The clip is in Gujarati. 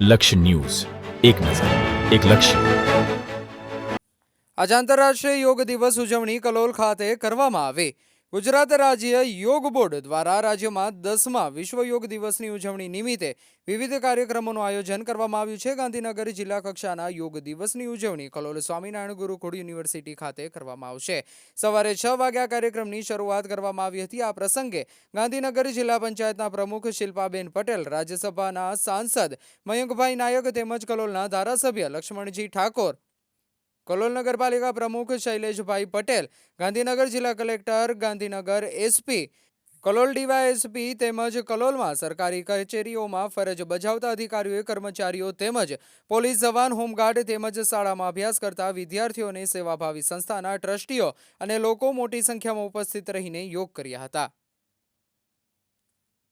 લક્ષ્ય ન્યૂઝ. એક નજર, એક લક્ષ્ય. આજે આંતરરાષ્ટ્રીય યોગ દિવસ ઉજવણી કલોલ ખાતે કરવામાં આવી. ગુજરાત રાજ્ય યોગ બોર્ડ દ્વારા રાજ્યમાં દસમા વિશ્વ યોગ દિવસની ઉજવણી નિમિત્તે વિવિધ કાર્યક્રમોનું આયોજન કરવામાં આવ્યું છે. ગાંધીનગર જિલ્લા કક્ષાના યોગ દિવસની ઉજવણી કલોલ સ્વામિનારાયણ ગુરુકુળ યુનિવર્સિટી ખાતે કરવામાં આવશે. સવારે છ વાગ્યા કાર્યક્રમની શરૂઆત કરવામાં આવી હતી. આ પ્રસંગે ગાંધીનગર જિલ્લા પંચાયતના પ્રમુખ શિલ્પાબેન પટેલ, રાજ્યસભાના સાંસદ મયંકભાઈ નાયક તેમજ કલોલના ધારાસભ્ય લક્ષ્મણજી ઠાકોર કલોલ નગરપાલિકા પ્રમુખ શૈલેષભાઈ પટેલ, ગાંધીનગર જિલ્લા collector, Gandhinagar SP, Kalol DYSP તેમજ કલોલમાં સરકારી કચેરીઓમાં ફરજ બજાવતા અધિકારીઓએ કર્મચારીઓ તેમજ પોલીસ જવાન, હોમગાર્ડ તેમજ શાળામાં અભ્યાસ કરતા વિદ્યાર્થીઓને સેવાભાવી સંસ્થાના ટ્રસ્ટીઓ અને લોકો મોટી સંખ્યામાં ઉપસ્થિત રહીને યોગ કર્યા હતા.